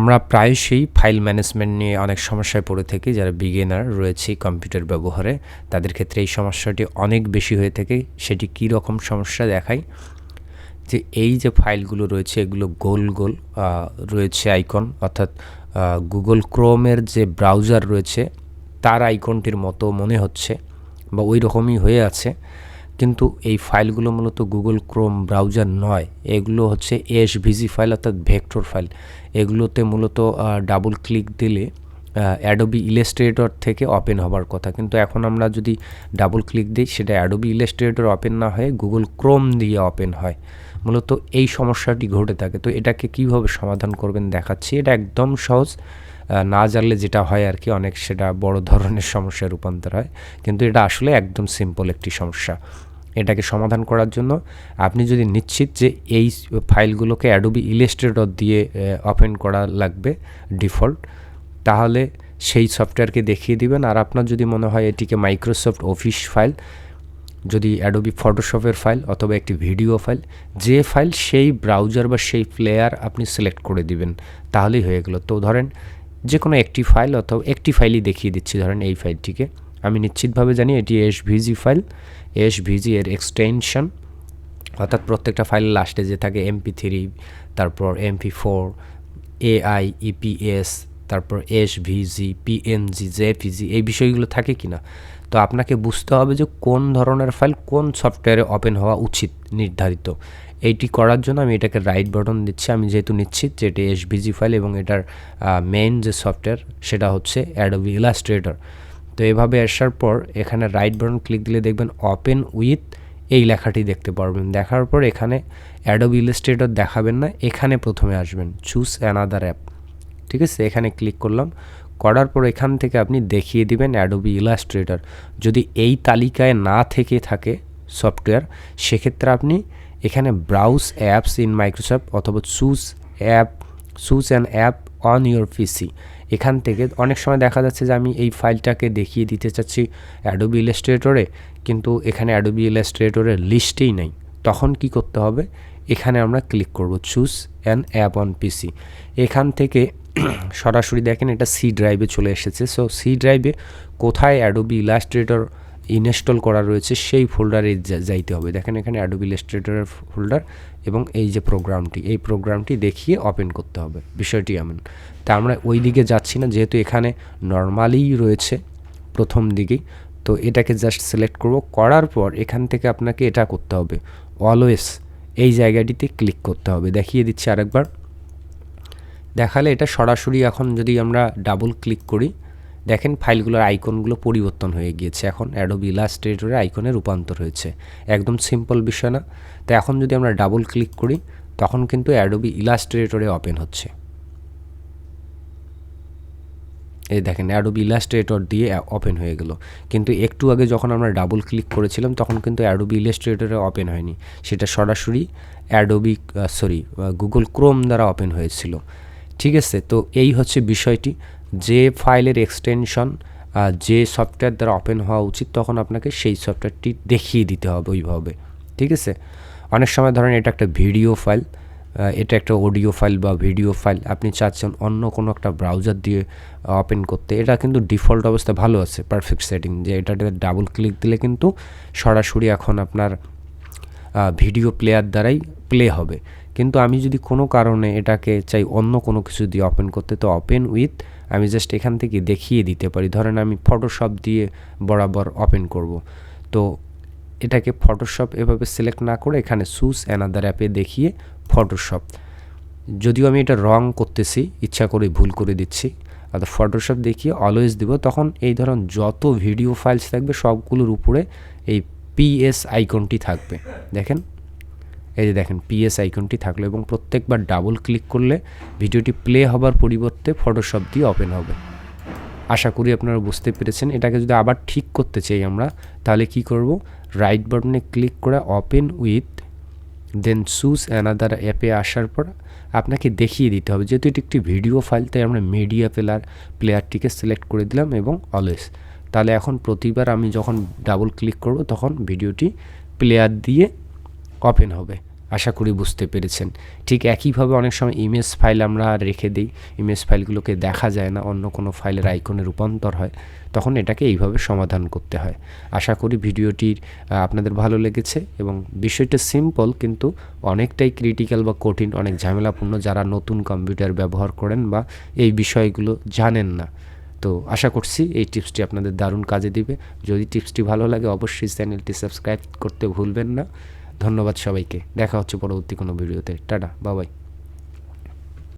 আমরা প্রায়শই file management নিয়ে অনেক সমস্যায় পড়ে থাকি, যারা বিগিনার রয়েছে কম্পিউটার ব্যবহারে। তাদের ক্ষেত্রে এই সমস্যাটি অনেক বেশি হয়ে থাকে। সেটি কী রকম সমস্যা দেখায়? যে এই যে ফাইলগুলো রয়েছে, এগুলো গোল গোল রয়েছে আইকন অর্থাৎ গুগল ক্রোমের যে ব্রাউজার রয়েছে, তার আইকনটির মতো মনে হচ্ছে বা ওই রকমই হয়ে আছে। কিন্তু এই ফাইলগুলো মূলত গুগল ক্রোম ব্রাউজার নয়। এগুলো হচ্ছে এসভিজি ফাইল অর্থাৎ ভেক্টর ফাইল। এগুলোতে মূলত ডাবল ক্লিক দিলে অ্যাডোবি ইলাস্ট্রেটর থেকে ওপেন হবার কথা। কিন্তু এখন আমরা যদি ডাবল ক্লিক দিই, সেটা অ্যাডোবি ইলাস্ট্রেটর ওপেন না হয়ে গুগল ক্রোম দিয়ে ওপেন হয়। মূলত এই সমস্যাটি ঘটে থাকে। তো এটাকে কীভাবে সমাধান করবেন দেখাচ্ছি। এটা একদম সহজ। না জানলে যেটা হয় আর কি, অনেক সেটা বড় ধরনের সমস্যায় রূপান্তর হয়। কিন্তু এটা আসলে একদম সিম্পল একটি সমস্যা। এটাকে সমাধান করার জন্য আপনি যদি নিশ্চিত যে এই ফাইলগুলোকে অ্যাডোবি ইলাস্ট্রেটর দিয়ে ওপেন করা লাগবে ডিফল্ট, তাহলে সেই সফটওয়্যারকে দেখিয়ে দিবেন। আর আপনার যদি মনে হয় এটিকে মাইক্রোসফট অফিস ফাইল যদি অ্যাডোবি ফটোশপের ফাইল অথবা একটি ভিডিও ফাইল যে ফাইল সেই ব্রাউজার বা সেই প্লেয়ার আপনি সিলেক্ট করে দিবেন, তাহলেই হয়ে গেল। তো ধরেন যে কোনো একটি ফাইল অথবা একটি ফাইলই দেখিয়ে দিচ্ছি। ধরেন এই ফাইলটিকে আমি নিশ্চিতভাবে জানি এটি এস ভিজি ফাইল এস ভিজি এর এক্সটেনশন অর্থাৎ প্রত্যেকটা ফাইল লাস্টে যে থাকে এমপি থ্রি, তারপর এমপি ফোর, এআই, ইপিএস তারপর এস ভিজি পিএনজি জেপিজি এই বিষয়গুলো থাকে কি না? তো আপনাকে বুঝতে হবে যে কোন ধরনের ফাইল কোন সফটওয়্যারে ওপেন হওয়া উচিত নির্ধারিত। এইটি করার জন্য আমি এটাকে রাইট বাটন দিচ্ছি। আমি যেহেতু নিশ্চিত যে এটি এসভিজি ফাইল এবং এটার মেইন যে সফটওয়্যার সেটা হচ্ছে অ্যাডোবি ইলাস্ট্রেটর তো এভাবে আসার পর এখানে রাইট বাটন ক্লিক দিলে দেখবেন ওপেন উইথ এই লেখাটি দেখতে পারবেন। দেখার পর এখানে অ্যাডোবি ইলাস্ট্রেটর দেখাবেন না, এখানে প্রথমে আসবেন। চুজ অ্যানাদার অ্যাপ ঠিক আছে? এখানে ক্লিক করলাম। করার পর এখান থেকে আপনি দেখিয়ে দিবেন অ্যাডোবি ইলাস্ট্রেটর যদি এই তালিকায় না থেকে থাকে সফটওয়্যার সেক্ষেত্রে আপনি এখানে ব্রাউজ অ্যাপস ইন মাইক্রোসফট অথবা choose app choose an app on your PC এখান থেকে অনেক সময় দেখা যাচ্ছে যে আমি এই ফাইলটাকে দেখিয়ে দিতে চাচ্ছি অ্যাডোবি ইলাস্ট্রেটরে কিন্তু এখানে অ্যাডোবি ইলাস্ট্রেটরের লিস্টেই নেই। তখন কি করতে হবে? এখানে আমরা ক্লিক করব choose an app on PC এখান থেকে সরাসরি দেখেন এটা সি ড্রাইভে চলে এসেছে। সো সি ড্রাইভে কোথায় অ্যাডোবি ইলাস্ট্রেটর ইনস্টল করা রয়েছে সেই ফোল্ডারে যাইতে হবে। দেখেন এখানে অ্যাডোবি ইলাস্ট্রেটরের ফোল্ডার এবং এই যে প্রোগ্রামটি এই প্রোগ্রামটি দেখিয়ে ওপেন করতে হবে। বিষয়টি এমন। তা আমরা ওই দিকে যাচ্ছি না, যেহেতু এখানে নর্মালিই রয়েছে প্রথম দিকেই। তো এটাকে জাস্ট সিলেক্ট করব। করার পর এখান থেকে আপনাকে এটা করতে হবে। অলওয়েজ এই জায়গাটিতে ক্লিক করতে হবে। দেখিয়ে দিচ্ছি আরেকবার। দেখালে এটা সরাসরি এখন যদি আমরা ডাবল ক্লিক করি, দেখেন ফাইলগুলোর আইকনগুলো পরিবর্তন হয়ে গিয়েছে। এখন অ্যাডোবি ইলাস্ট্রেটরের আইকনে রূপান্তর হয়েছে। একদম সিম্পল বিষয় না। তো এখন যদি আমরা ডাবল ক্লিক করি, তখন কিন্তু অ্যাডোবি ইলাস্ট্রেটরে ওপেন হচ্ছে। এই দেখেন অ্যাডোবি ইলাস্ট্রেটর দিয়ে ওপেন হয়ে গেল। কিন্তু একটু আগে যখন আমরা ডাবল ক্লিক করেছিলাম, তখন কিন্তু অ্যাডোবি ইলাস্ট্রেটরে ওপেন হয়নি। সেটা সরাসরি অ্যাডোবি সরি গুগল ক্রোম দ্বারা ওপেন হয়েছিল। ঠিক আছে, তো এই হচ্ছে বিষয়টি। যে ফাইলের এক্সটেনশন যে সফটওয়্যার দ্বারা ওপেন হওয়া উচিত, তখন আপনাকে সেই সফটওয়্যারটি দেখিয়ে দিতে হবে ওইভাবে। ঠিক আছে? অনেক সময় ধরেন এটা একটা ভিডিও ফাইল এটা একটা অডিও ফাইল বা ভিডিও ফাইল আপনি চাচ্ছেন অন্য কোনো একটা ব্রাউজার দিয়ে ওপেন করতে। এটা কিন্তু ডিফল্ট অবস্থা ভালো আছে পারফেক্ট সেটিং যে এটাতে ডাবল ক্লিক দিলে কিন্তু সরাসরি এখন আপনার ভিডিও প্লেয়ার দ্বারাই প্লে হবে। কিন্তু আমি যদি কোনো কারণে এটাকে চাই অন্য কোনো কিছু দিয়ে ওপেন করতে, তো ওপেন উইথ আমি জাস্ট এখান থেকে দেখিয়ে দিতে পারি। ধরেন আমি ফটোশপ দিয়ে বরাবর ওপেন করব। তো এটাকে ফটোশপ এভাবে সিলেক্ট না করে এখানে সুস অ্যানাদার অ্যাপে দেখিয়ে ফটোশপ যদিও আমি এটা রং করতেছি, ইচ্ছা করে ভুল করে দিচ্ছি আর ফটোশপ দেখিয়ে অলওয়েজ দিব। তখন এই ধরুন যত ভিডিও ফাইলস থাকবে সবগুলোর উপরে এই পিএস আইকনটি থাকবে। দেখেন? এই যে দেখেন পিএস আইকনটি থাকল এবং প্রত্যেকবার ডাবল ক্লিক করলে ভিডিওটি প্লে হবার পরিবর্তে ফটোশপ দিয়ে ওপেন হবে। আশা করি আপনারা বুঝতে পেরেছেন। এটাকে যদি আবার ঠিক করতে চাই আমরা, তাহলে কি করব? রাইট বাটনে ক্লিক করে open with then choose another অ্যাপে আসার পর আপনাকে দেখিয়ে দিতে হবে। যেহেতু এটি একটি ভিডিও ফাইল তাই আমরা মিডিয়া প্লেয়ার প্লেয়ারটিকে সিলেক্ট করে দিলাম এবং অলওয়েজ তাহলে এখন প্রতিবার আমি যখন ডাবল ক্লিক করব, তখন ভিডিওটি প্লেয়ার দিয়ে ওপেন হবে। আশা করি বুঝতে পেরেছেন। ঠিক একইভাবে অনেক সময় ইমেজ ফাইল আমরা রেখে দিই। ইমেজ ফাইলগুলোকে দেখা যায় না, অন্য কোনো ফাইলের আইকনে রূপান্তর হয়। তখন এটাকে এইভাবে সমাধান করতে হয়। আশা করি ভিডিওটির আপনাদের ভালো লেগেছে এবং বিষয়টা সিম্পল কিন্তু অনেকটাই ক্রিটিক্যাল বা কঠিন, অনেক ঝামেলাপূর্ণ যারা নতুন কম্পিউটার ব্যবহার করেন বা এই বিষয়গুলো জানেন না। তো আশা করছি এই টিপসটি আপনাদের দারুণ কাজে দিবে। যদি টিপসটি ভালো লাগে, অবশ্যই চ্যানেলটি সাবস্ক্রাইব করতে ভুলবেন না। ধন্যবাদ সবাইকে। দেখা হচ্ছে পরবর্তী কোনো ভিডিওতে। টাটা বাবাই